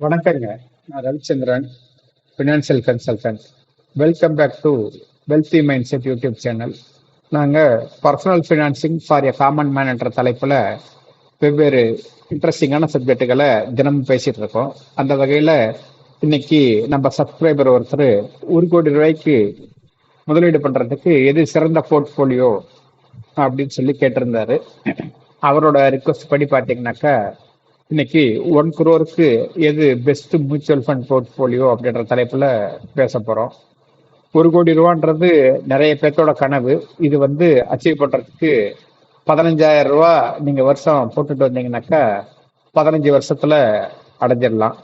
வணக்கங்க. நான் Ravichandran financial consultant welcome back to wealthy mindset YouTube channel நாங்கள் personal financing for a common man என்ற தலைப்பில் வெவ்வேறு இன்ட்ரெஸ்டிங்கான சப்ஜெக்டுகளை தினமும் பேசிகிட்டு இருக்கோம். அந்த வகையில் இன்னைக்கு நம்ம சப்ஸ்கிரைபர் ஒருத்தர் ஒரு கோடி ரூபாய்க்கு முதலீடு பண்ணுறதுக்கு எது சிறந்த போர்ட்ஃபோலியோ அப்படின்னு சொல்லி கேட்டிருந்தாரு. அவரோட ரிக்வஸ்ட் படி பார்த்தீங்கன்னாக்கா இன்னைக்கு ஒன் குரோருக்கு எது பெஸ்ட் மியூச்சுவல் ஃபண்ட் போர்ட்ஃபோலியோ அப்படின்ற தலைப்புல பேச போறோம். ஒரு கோடி ரூபான்றது நிறைய பேர்த்தோட கனவு. இது வந்து அச்சீவ் பண்றதுக்கு பதினஞ்சாயிரம் ரூபா நீங்க வருஷம் போட்டுட்டு வந்தீங்கன்னாக்கா பதினஞ்சு வருஷத்துல அடைஞ்சிடலாம்.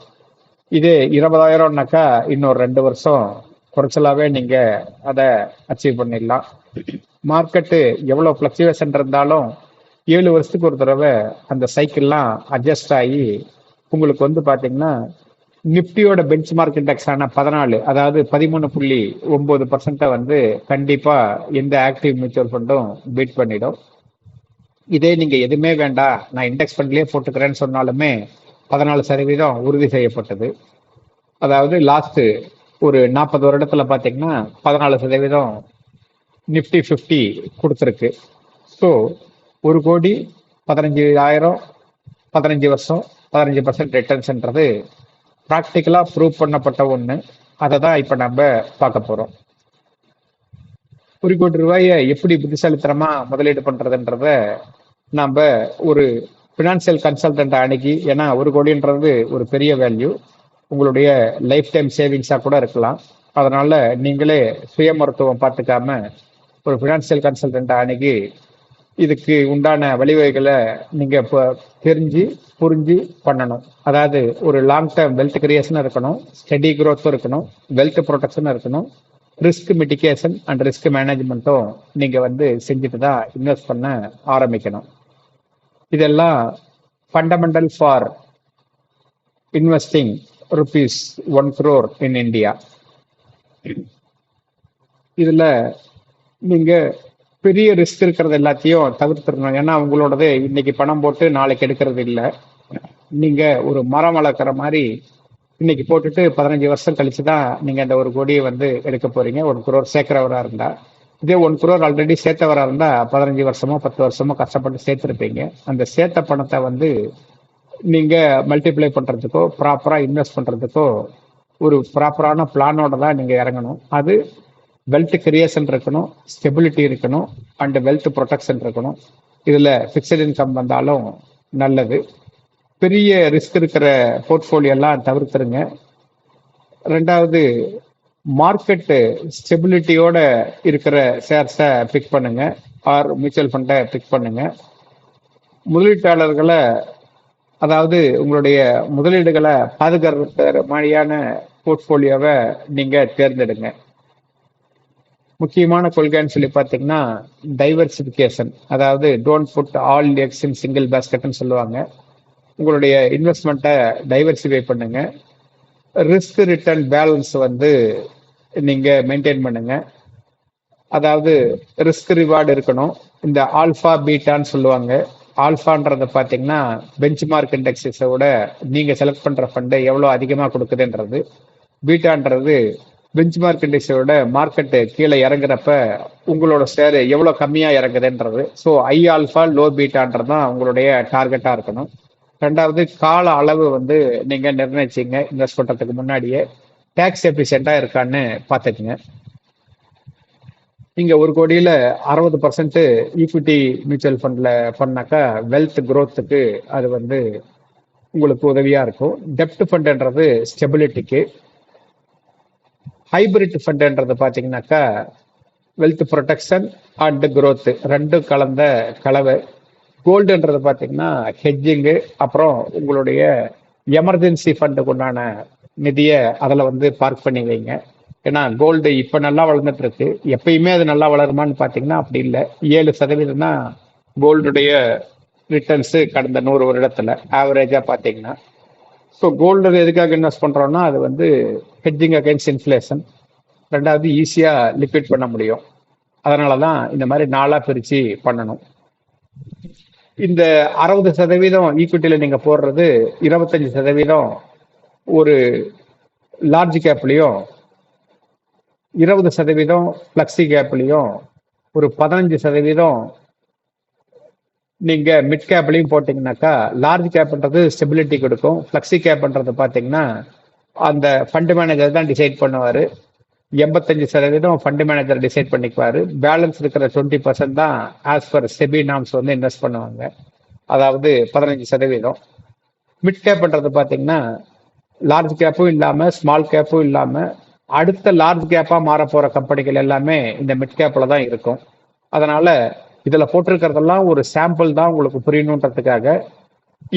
இதே இருபதாயிரம்னாக்கா இன்னொரு ரெண்டு வருஷம் குறைச்சலாவே நீங்க அதை அச்சீவ் பண்ணிடலாம். மார்க்கெட்டு எவ்வளவு ஃபிளக்சுவேஷன் இருந்தாலும் ஏழு வருஷத்துக்கு ஒரு தடவை அந்த சைக்கிள்லாம் அட்ஜஸ்ட் ஆகி உங்களுக்கு வந்து பார்த்தீங்கன்னா நிப்டியோட பெஞ்ச் மார்க் இண்டெக்ஸ் ஆன பதினாலு அதாவது பதிமூணு புள்ளி ஒன்பது பர்சன்ட்டை வந்து கண்டிப்பாக எந்த ஆக்டிவ் மியூச்சுவல் ஃபண்டும் பீட் பண்ணிடும். இதே நீங்கள் எதுவுமே வேண்டாம் நான் இண்டெக்ஸ் ஃபண்ட்லேயே போட்டுக்கிறேன்னு சொன்னாலுமே பதினாலு சதவீதம் உறுதி செய்யப்பட்டது. அதாவது லாஸ்ட்டு ஒரு நாற்பது வருடத்தில் பார்த்தீங்கன்னா பதினாலு சதவீதம் நிஃப்டி ஃபிஃப்டி கொடுத்துருக்கு. ஸோ ஒரு கோடி பதினஞ்சு ஆயிரம் பதினஞ்சு வருஷம் பதினஞ்சு பர்சன்ட் ரிட்டர்ன்ஸ்ன்றது ப்ராக்டிக்கலாக ப்ரூவ் பண்ணப்பட்ட ஒன்று அதை தான் இப்போ நம்ம பார்க்க போகிறோம் ஒரு கோடி ரூபாயை எப்படி புத்திசாலித்தனமாக முதலீடு பண்ணுறதுன்றத நாம் ஒரு ஃபினான்சியல் கன்சல்டண்ட்டை அணுகி ஏன்னா ஒரு கோடின்றது ஒரு பெரிய வேல்யூ உங்களுடைய லைஃப் டைம் சேவிங்ஸாக கூட இருக்கலாம். அதனால் நீங்களே சுய மருத்துவம் பார்த்துக்காம ஒரு ஃபினான்சியல் கன்சல்டண்ட்டை அணுகி இதுக்கு உண்டான வழிவகைகளை நீங்க இப்போ தெரிஞ்சு புரிஞ்சு பண்ணணும். அதாவது ஒரு லாங் டேர்ம் வெல்த் கிரியேஷன் இருக்கணும் ஸ்டெடி க்ரோத்தும் இருக்கணும் வெல்த் ப்ரொடெக்ஷன் இருக்கணும் ரிஸ்க் மிட்டிகேஷன் அண்ட் ரிஸ்க் மேனேஜ்மெண்ட்டும் நீங்க வந்து செஞ்சுட்டு தான் இன்வெஸ்ட் பண்ண ஆரம்பிக்கணும். இதெல்லாம் fundamental for investing rupees one crore in India இதில் நீங்கள் பெரிய ரிஸ்க் இருக்கிறது எல்லாத்தையும் தவிர்த்துடணும். ஏன்னா அவங்களோடது இன்னைக்கு பணம் போட்டு நாளைக்கு எடுக்கிறது இல்லை. நீங்க ஒரு மரம் வளர்க்குற மாதிரி இன்னைக்கு போட்டுட்டு பதினஞ்சு வருஷம் கழிச்சு தான் நீங்க அந்த ஒரு கொடியை வந்து எடுக்க போறீங்க. ஒரு குரோர் சேர்க்கிறவரா இருந்தா. இதே ஒன் குரோர் ஆல்ரெடி சேர்த்தவரா இருந்தா பதினஞ்சு வருஷமோ பத்து வருஷமோ கஷ்டப்பட்டு சேர்த்துருப்பீங்க. அந்த சேர்த்த பணத்தை வந்து நீங்க மல்டிப்ளை பண்றதுக்கோ ப்ராப்பரா இன்வெஸ்ட் பண்றதுக்கோ ஒரு ப்ராப்பரான பிளானோட தான் நீங்க இறங்கணும். அது வெல்த் கிரியேஷன் இருக்கணும் ஸ்டெபிலிட்டி இருக்கணும் அண்ட் வெல்த் ப்ரொடெக்ஷன் இருக்கணும். இதில் ஃபிக்ஸட் இன்கம் வந்தாலும் நல்லது. பெரிய ரிஸ்க் இருக்கிற போர்ட்ஃபோலியோ எல்லாம் தவிர்த்துருங்க. ரெண்டாவது மார்க்கெட்டு ஸ்டெபிலிட்டியோட இருக்கிற ஷேர்ஸை பிக் பண்ணுங்க ஆர் மியூச்சுவல் ஃபண்டை பிக் பண்ணுங்க. முதலீட்டாளர்களை அதாவது உங்களுடைய முதலீடுகளை பாதுகாக்கிற மாதிரியான போர்ட்ஃபோலியோவை நீங்கள் தேர்ந்தெடுங்க. முக்கியமான கொள்கைன்னு சொல்லி பார்த்தீங்கன்னா டைவர்சிபிகேஷன் அதாவது don't put all eggs in single பேஸ்கெட்னு சொல்லுவாங்க. உங்களுடைய இன்வெஸ்ட்மெண்ட்டை டைவர்சிஃபை பண்ணுங்க. ரிஸ்க் ரிட்டர்ன் பேலன்ஸ் வந்து நீங்கள் மெயின்டைன் பண்ணுங்க. அதாவது ரிஸ்க் ரிவார்டு இருக்கணும். இந்த ஆல்ஃபா பீட்டான்னு சொல்லுவாங்க. ஆல்ஃபான்றத பார்த்தீங்கன்னா பெஞ்ச் மார்க் இண்டெக்ஸஸை விட நீங்கள் செலக்ட் பண்ணுற ஃபண்டு எவ்வளோ அதிகமாக கொடுக்குதுன்றது. பீட்டான்றது பெஞ்ச் மார்க் இண்டெக்ஸோட மார்க்கெட்டு கீழே இறங்குறப்ப உங்களோட ஷேர் எவ்வளோ கம்மியாக இறங்குதுன்றது. ஸோ ஐ ஆல்ஃபா லோ பீட்டான்றது தான் உங்களுடைய டார்கெட்டாக இருக்கணும். ரெண்டாவது கால அளவு வந்து நீங்கள் நிர்ணயிச்சிங்க. இன்வெஸ்ட் பண்ணுறதுக்கு முன்னாடியே டேக்ஸ் எஃபிஷியண்டாக இருக்கான்னு பார்த்துக்குங்க. நீங்கள் ஒரு கோடியில அறுபது பர்சன்ட் ஈக்விட்டி மியூச்சுவல் ஃபண்டில் பண்ணாக்கா வெல்த் குரோத்துக்கு அது வந்து உங்களுக்கு உதவியாக இருக்கும். டெப்ட் ஃபண்டுன்றது ஸ்டெபிலிட்டிக்கு ஹைபிரிட் ஃபண்டுன்றது பார்த்தீங்கன்னாக்கா வெல்த் ப்ரொடெக்ஷன் அண்டு க்ரோத்து ரெண்டும் கலந்த கலவை. கோல்டுன்றது பார்த்தீங்கன்னா ஹெட்ஜிங்கு அப்புறம் உங்களுடைய எமர்ஜென்சி ஃபண்டுக்கு உண்டான நிதியை அதில் வந்து பார்க் பண்ணி வைங்க. ஏன்னா கோல்டு இப்போ நல்லா வளர்ந்துட்டு இருக்கு எப்பயுமே அது நல்லா வளருமான்னு பார்த்தீங்கன்னா அப்படி இல்லை. ஏழு சதவீதம்னா கோல்டுடைய ரிட்டர்ன்ஸு கடந்த நூறு வருடத்தில் ஆவரேஜாக பார்த்தீங்கன்னா ஸோ கோல்டு எதுக்காக இன்வெஸ்ட் பண்ணுறோம்னா அது வந்து ஹெட்ஜிங் அகைன்ஸ்ட் இன்ஃப்ளேஷன் ரெண்டாவது ஈஸியாக லிக்விட் பண்ண முடியும். அதனால தான் இந்த மாதிரி நாளாக பிரித்து பண்ணணும். இந்த அறுபது சதவீதம் ஈக்விட்டியில் நீங்கள் போடுறது இருபத்தஞ்சி சதவீதம் ஒரு லார்ஜ் கேப்லேயும் இருபது சதவீதம் ஃப்ளக்ஸி கேப்லேயும் ஒரு பதினஞ்சு சதவீதம் நீங்க மிட் கேப்லையும் போட்டீங்கன்னாக்கா லார்ஜ் கேப்ன்றது ஸ்டெபிலிட்டி கொடுக்கும். ஃப்ளக்ஸி கேப்ன்றது பார்த்தீங்கன்னா அந்த ஃபண்ட் மேனேஜர் தான் டிசைட் பண்ணுவார். எண்பத்தஞ்சு சதவீதம் ஃபண்ட் மேனேஜர் டிசைட் பண்ணிக்குவார். பேலன்ஸ் இருக்கிற டுவெண்ட்டி பர்சன்ட் தான் ஆஸ் பர் செபி நாம்ஸ் வந்து இன்வெஸ்ட் பண்ணுவாங்க. அதாவது பதினஞ்சு சதவீதம். மிட் கேப்ன்றது பார்த்தீங்கன்னா லார்ஜ் கேப்பும் இல்லாமல் ஸ்மால் கேப்பும் இல்லாமல் அடுத்த லார்ஜ் கேப்பாக மாற போகிற கம்பெனிகள் எல்லாமே இந்த மிட் கேப்பில் தான் இருக்கும். அதனால இதில் போட்டிருக்கிறதெல்லாம் ஒரு சாம்பிள் தான் உங்களுக்கு புரியணுன்றதுக்காக.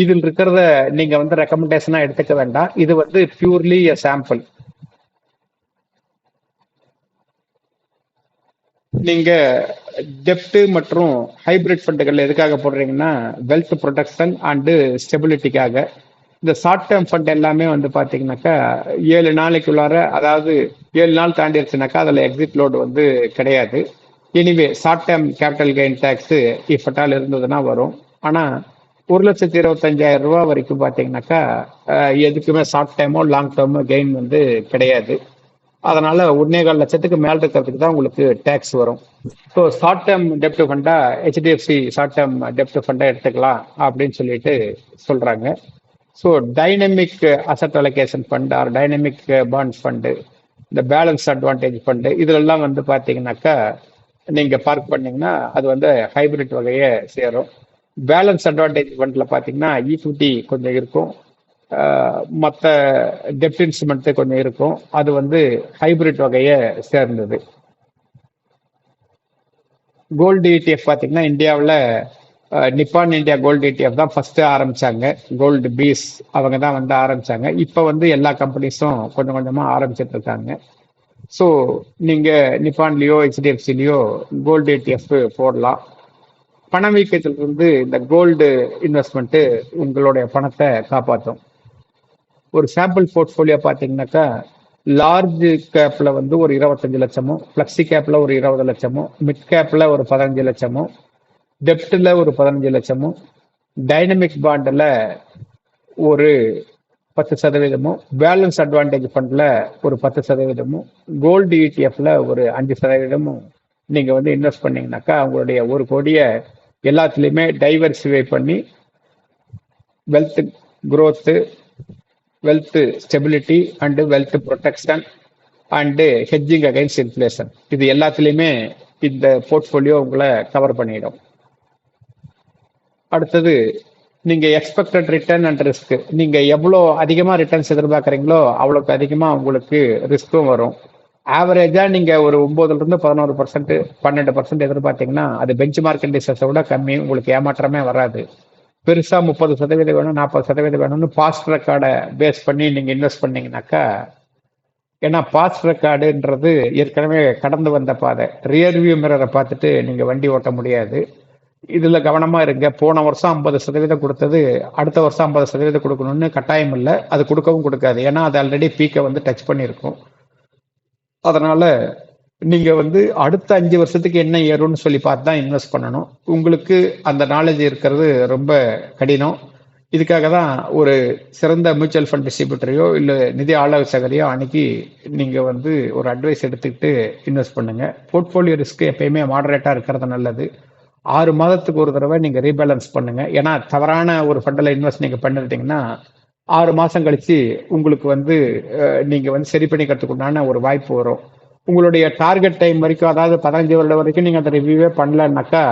இதில் இருக்கிறத நீங்கள் வந்து ரெக்கமெண்டேஷனாக எடுத்துக்க வேண்டாம். இது வந்து பியூர்லி எ சாம்பிள் நீங்க டெப்ட் மற்றும் ஹைபிரிட் ஃபண்டுகள் எதுக்காக போடுறீங்கன்னா வெல்த் ப்ரொடெக்ஷன் அண்டு ஸ்டெபிலிட்டிக்காக இந்த ஷார்ட் டேர்ம் ஃபண்ட் எல்லாமே வந்து பார்த்தீங்கன்னாக்கா ஏழு நாளைக்குள்ளார அதாவது ஏழு நாள் தாண்டிடுச்சுனாக்கா அதில் எக்ஸிட் லோடு வந்து கிடையாது. Anyway short term capital gain tax if at all இருந்ததுன்னா வரும். ஆனால் ஒரு லட்சத்தி இருபத்தஞ்சாயிரம் ரூபா வரைக்கும் பார்த்தீங்கன்னாக்கா எதுக்குமே ஷார்ட் டேர்மோ லாங் டேர்மோ கெயின் வந்து கிடையாது. அதனால ஒன்னே கால் லட்சத்துக்கு மேல் இருக்கிறதுக்கு தான் உங்களுக்கு டேக்ஸ் வரும். ஸோ ஷார்ட் டேர்ம் டெப்ட் ஃபண்டா ஹெச்டிஎஃப்சி ஷார்ட் டேர்ம் டெப்ட் ஃபண்டா எடுத்துக்கலாம் அப்படின்னு சொல்லிட்டு சொல்றாங்க. So dynamic asset allocation fund or dynamic bond fund இந்த பேலன்ஸ் அட்வான்டேஜ் ஃபண்டு இதுலெல்லாம் வந்து பார்த்தீங்கன்னாக்கா நீங்க பார்க் பண்ணீங்கன்னா அது வந்து ஹைபிரிட் வகையை சேரும். பேலன்ஸ் அட்வான்டேஜ் ஃபண்டில் பார்த்தீங்கன்னா ஈக்விட்டி கொஞ்சம் இருக்கும். மற்ற டெப்ட் இன்ஸ்ட்ருமெண்ட் கொஞ்சம் இருக்கும். அது வந்து ஹைபிரிட் வகையை சேர்ந்தது. கோல்டு இடிஎஃப் பார்த்தீங்கன்னா இந்தியாவில் நிப்பான் இந்தியா கோல்டு ETF தான் ஃபஸ்ட்டு ஆரம்பித்தாங்க கோல்டு பீஸ் அவங்க தான் வந்து ஆரம்பிச்சாங்க. இப்போ வந்து எல்லா கம்பெனிஸும் கொஞ்சம் கொஞ்சமாக ஆரம்பிச்சிட்டு இருக்காங்க. ஸோ நீங்கள் நிஃபான்லேயோ ஹெச்டிஎஃப்சிலேயோ கோல்டு ஏடிஎஃப் போடலாம். பணவீக்கத்திலிருந்து இந்த கோல்டு இன்வெஸ்ட்மெண்ட்டு உங்களுடைய பணத்தை காப்பாற்றும். ஒரு சாம்பிள் போர்ட்ஃபோலியோ பார்த்தீங்கன்னாக்கா லார்ஜ் கேப்பில் வந்து ஒரு இருபத்தஞ்சு லட்சமும் ஃப்ளக்ஸி கேப்பில் ஒரு இருபது லட்சமும் மிட் கேப்பில் ஒரு பதினஞ்சு லட்சமும் டெப்டில் ஒரு பதினஞ்சு லட்சமும் டைனமிக் பாண்டில் ஒரு பத்து சதவீதமும் பேலன்ஸ் அட்வான்டேஜ் ஃபண்டில் ஒரு பத்து சதவீதமும் கோல்டு இடிஎஃப்ல ஒரு அஞ்சு சதவீதமும் நீங்கள் வந்து இன்வெஸ்ட் பண்ணிங்கனாக்கா உங்களுடைய ஒரு கோடியை எல்லாத்துலேயுமே டைவர்சிஃபை பண்ணி wealth growth wealth stability and wealth protection and hedging against inflation இது எல்லாத்துலேயுமே இந்த போர்ட்ஃபோலியோ உங்களை கவர் பண்ணிடும். அடுத்தது நீங்க எக்ஸ்பெக்டட் ரிட்டர்ன் அண்ட் ரிஸ்க் நீங்க எவ்வளோ அதிகமா ரிட்டர்ன்ஸ் எதிர்பார்க்குறீங்களோ அவ்வளோக்கு அதிகமா உங்களுக்கு ரிஸ்க்கும் வரும். ஆவரேஜா நீங்க ஒரு ஒன்பதுல இருந்து பதினோரு பர்சன்ட் பன்னெண்டு பர்சன்ட் எதிர்பார்த்தீங்கன்னா அது பெஞ்ச் மார்க் இண்டிசஸை விட கம்மி உங்களுக்கு ஏமாற்றமே வராது. பெருசா முப்பது சதவீதம் வேணும் நாற்பது சதவீதம் வேணும்னு பாஸ்ட் ரெக்கார்டை பேஸ் பண்ணி நீங்க இன்வெஸ்ட் பண்ணீங்கன்னாக்கா ஏன்னா பாஸ்ட் ரெக்கார்டுன்றது ஏற்கனவே கடந்து வந்த பாதை. ரியர்வியூ மிரரை பார்த்துட்டு நீங்க வண்டி ஓட்ட முடியாது. இதுல கவனமா இருங்க. போன வருஷம் ஐம்பது சதவீதம் கொடுத்தது அடுத்த வருஷம் ஐம்பது சதவீதம் கொடுக்கணும்னு கட்டாயம் இல்லை. அது கொடுக்கவும் கொடுக்காது. ஏன்னா அது ஆல்ரெடி பீக்கை வந்து டச் பண்ணியிருக்கும். அதனால நீங்க வந்து அடுத்த அஞ்சு வருஷத்துக்கு என்ன ஏறும்னு சொல்லி பார்த்து தான் இன்வெஸ்ட் பண்ணணும். உங்களுக்கு அந்த நாலேஜ் இருக்கிறது ரொம்ப கடினம். இதுக்காக தான் ஒரு சிறந்த மியூச்சுவல் ஃபண்ட் டிஸ்ட்ரிபியூட்டரையோ இல்லை நிதி ஆலோசகரையோ அன்னைக்கு நீங்கள் வந்து ஒரு அட்வைஸ் எடுத்துக்கிட்டு இன்வெஸ்ட் பண்ணுங்கள் போர்ட்ஃபோலியோ ரிஸ்க் எப்பயுமே மாடரேட்டாக இருக்கிறது நல்லது. ஆறு மாதத்துக்கு ஒரு தடவை நீங்க ரீபேலன்ஸ் பண்ணுங்க. ஏன்னா தவறான ஒரு ஃபண்டில் இன்வெஸ்ட் நீங்க பண்ணிருந்தீங்கன்னா ஆறு மாசம் கழிச்சு உங்களுக்கு வந்து நீங்க வந்து சரி பண்ணிக்கிறதுக்கு உண்டான ஒரு வாய்ப்பு வரும். உங்களுடைய டார்கெட் டைம் வரைக்கும் அதாவது பதினஞ்சு வருடம் வரைக்கும் நீங்க அந்த ரிவ்யூவே பண்ணலன்னாக்கா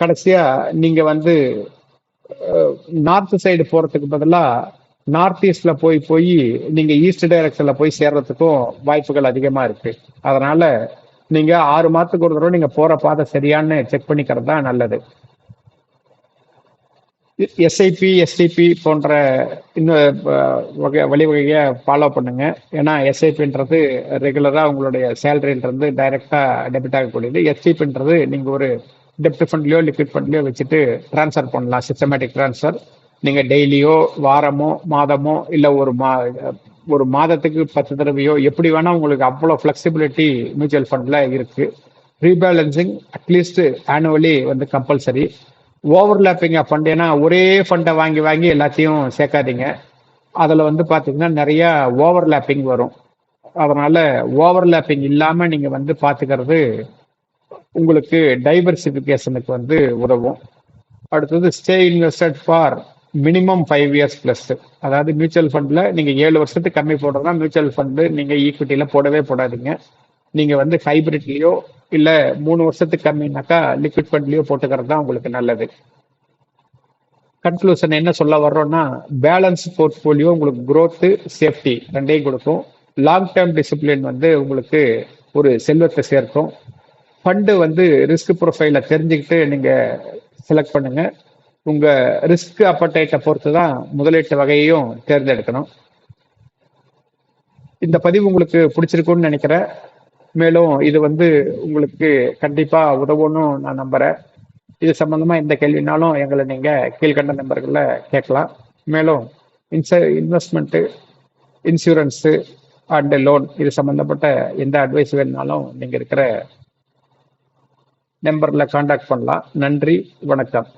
கடைசியா நீங்க வந்து நார்த் சைடு போறதுக்கு பதிலாக நார்த் ஈஸ்ட்ல போய் போய் நீங்க ஈஸ்ட் டைரக்ஷன்ல போய் சேர்றதுக்கும் வாய்ப்புகள் அதிகமா இருக்கு. அதனால நீங்க ஆறு மாதத்துக்கு ஒரு தடவை நீங்க போற பாதை சரியான்னு செக் பண்ணிக்கிறது தான் நல்லது. எஸ்ஐபி எஸ்டிபி போன்ற இன்னும் வகை வழிவகையை ஃபாலோ பண்ணுங்க. ஏன்னா எஸ்ஐபின்றது ரெகுலராக உங்களுடைய சேலரின்றது டைரக்டா டெபிட் ஆகக்கூடியது. எஸ்டிபின்றது நீங்க ஒரு டெப்ட் ஃபண்ட்லயோ லிக்விட் ஃபண்ட்லயோ வச்சுட்டு ட்ரான்ஸ்ஃபர் பண்ணலாம். சிஸ்டமேட்டிக் ட்ரான்ஸ்ஃபர் நீங்க டெய்லியோ வாரமோ மாதமோ இல்லை ஒரு மா ஒரு மாதத்துக்கு பத்து தடவையோ எப்படி வேணா உங்களுக்கு அவ்வளோ ஃப்ளெக்சிபிலிட்டி மியூச்சுவல் ஃபண்ட்ல இருக்கு. ரீபேலன்சிங் அட்லீஸ்ட் ஆனுவலி வந்து கம்பல்சரி ஓவர்லாப்பிங் ஃபண்ட் ஏன்னா ஒரே ஃபண்டை வாங்கி வாங்கி எல்லாத்தையும் சேர்க்காதீங்க. அதில் வந்து பார்த்தீங்கன்னா நிறையா ஓவர்லேப்பிங் வரும். அதனால ஓவர்லேப்பிங் இல்லாமல் நீங்கள் வந்து பார்த்துக்கிறது உங்களுக்கு டைவர்சிஃபிகேஷனுக்கு வந்து உதவும். அடுத்தது stay invested for minimum five years plus அதாவது மியூச்சுவல் ஃபண்டில் நீங்கள் ஏழு வருஷத்துக்கு கம்மி போடுறதா மியூச்சுவல் ஃபண்டு நீங்கள் ஈக்விட்டியில் போடவே போடாதீங்க. நீங்கள் வந்து ஹைபிரிட்லேயோ இல்லை மூணு வருஷத்துக்கு கம்மினாக்கா லிக்விட் ஃபண்ட்லேயோ போட்டுக்கிறது தான் உங்களுக்கு நல்லது. கன்க்ளூஷன் என்ன சொல்ல வர்றோம்னா பேலன்ஸ் போர்ட்ஃபோலியோ உங்களுக்கு க்ரோத்து சேஃப்டி ரெண்டையும் கொடுக்கும். லாங் டேர்ம் டிசிப்ளின் வந்து உங்களுக்கு ஒரு செல்வத்தை சேர்க்கும். ஃபண்டு வந்து ரிஸ்க் ப்ரொஃபைலை தெரிஞ்சுக்கிட்டு நீங்கள் செலக்ட் பண்ணுங்கள் உங்க ரிஸ்க் அப்பட்டைட்டை பொறுத்து தான் முதலீட்டு வகையையும் தேர்ந்தெடுக்கணும். இந்த பதிவு உங்களுக்கு பிடிச்சிருக்கும்னு நினைக்கிறேன். மேலும் இது வந்து உங்களுக்கு கண்டிப்பா உதவும்னு நான் நம்புறேன். இது சம்பந்தமா எந்த கேள்வினாலும் எங்களை நீங்க கீழ்கண்ட நம்பர்களில் கேட்கலாம். மேலும் இன்ச இன்வெஸ்ட்மெண்ட்டு இன்சூரன்ஸு அண்டு லோன் இது சம்மந்தப்பட்ட எந்த அட்வைஸ் வேணுனாலும் நீங்கள் இருக்கிற நம்பரில் காண்டாக்ட் பண்ணலாம். நன்றி வணக்கம்.